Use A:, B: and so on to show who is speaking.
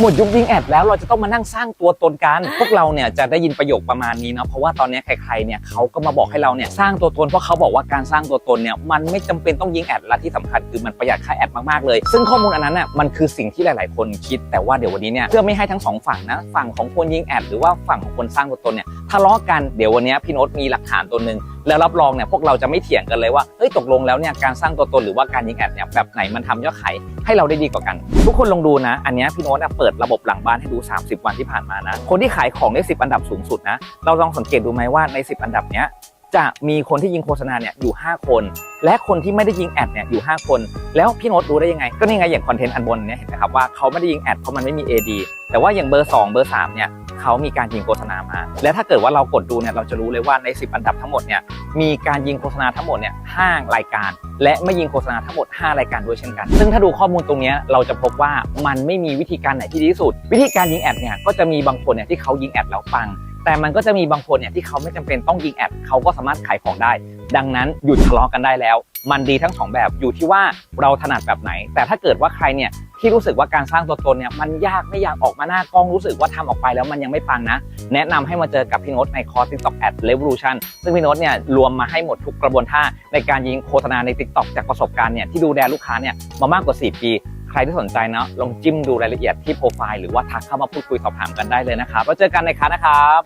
A: หมดยุคยิงแอดแล้วเราจะต้องมานั่งสร้างตัวตนกัน พวกเราเนี่ยจะได้ยินประโยคประมาณนี้เนาะเพราะว่าตอนนี้ใครๆเนี่ยเขาก็มาบอกให้เราเนี่ยสร้างตัวตนเพราะเขาบอกว่าการสร้างตัวตนเนี่ยมันไม่จำเป็นต้องยิงแอดและที่สำคัญคือมันประหยัดค่าแอดมากๆเลย ซึ่งข้อมูลอันนั้นน่ะมันคือสิ่งที่หลายๆ คนคิดแต่ว่าเดี๋ยววันนี้เนี่ยเพื่อไม่ให้ทั้งสองฝั่งนะฝั่งของคนยิงแอดหรือว่าฝั่งของคนสร้างตัวตนเนี่ยทะเลาะกันเดี๋ยววันนี้พี่โน้ตมีหลักฐานตัวหนึ่ง แล้วรับรองเนี่ยพวกเราจะไม่เถียงกันเลยว่าเฮ้ยตกลงแล้วเนี่ยการสร้างตัวตนหรือว่าการยิงแอดเนี่ยแบบไหนมันทำยอดขายให้เราได้ดีกว่ากัน ทุกคนลองดูนะ อันนี้พี่โน้ตเปิดระบบหลังบ้านให้ดู 30 วันที่ผ่านมานะคนที่ขายของได้ 10 อันดับสูงสุดนะเราลองสังเกตดูไหมว่าใน 10 อันดับเนี้ยจะมีคนที่ยิงโฆษณาเนี่ยอยู่ 5 คน และคนที่ไม่ได้ยิงแอดเนี่ยอยู่ 5 คน แล้วพี่โน้ตรู้ได้ยังไง ก็นี่ไงอย่างคอนเทนต์อันบนเนี่ยเห็นไหมครับว่าเขาไม่ได้ยิงแอดเพราะมันไม่มี AD แต่ว่าอย่างเบอร์ 2 เบอร์3เนี่ย เขามีการยิงโฆษณามา และถ้าเกิดว่าเรากดดูเนี่ยเราจะรู้เลยว่าใน 10 อันดับทั้งหมดเนี่ยมีการยิงโฆษณาทั้งหมดเนี่ย5รายการ และไม่ยิงโฆษณาทั้งหมด 5 รายการด้วยเช่นกัน ซึ่งถ้าดูข้อมูลตรงนี้เราจะพบว่ามันไม่มีวิธีการไหนที่ดีที่สุด วิธีการยิงแอดเนี่ยก็จะมีบางคนเนี่ยที่เขายิงแอดแล้วปังแต่มันก็จะมีบางคนเนี่ยที่เขาไม่จำเป็นต้องยิงแอดเขาก็สามารถขายของได้ ดังนั้นหยุดทะเลาะกันได้แล้ว มันดีทั้งสองแบบอยู่ที่ว่าเราถนัดแบบไหน แต่ถ้าเกิดว่าใครเนี่ยที่รู้สึกว่าการสร้างตัวตนเนี่ยมันยากไม่อยากออกมาหน้ากล้องรู้สึกว่าทำออกไปแล้วมันยังไม่ปังนะ แนะนำให้มาเจอกับพี่โน้ตในคอร์ส TikTok Ad Revolution ซึ่งพี่โน้ตเนี่ยรวมมาให้หมดทุกกระบวนท่าในการยิงโฆษณาใน TikTok จากประสบการณ์เนี่ยที่ดูแลลูกค้าเนี่ยมามากกว่า 4 ปีใครที่สนใจเนาะลองจิ้มดูรายละเอียดที่โปรไฟล์หรือว่าทักเข้ามาพูดคุยสอบถามกันได้เลยนะครับ แล้วเจอกันในคลาสนะครับ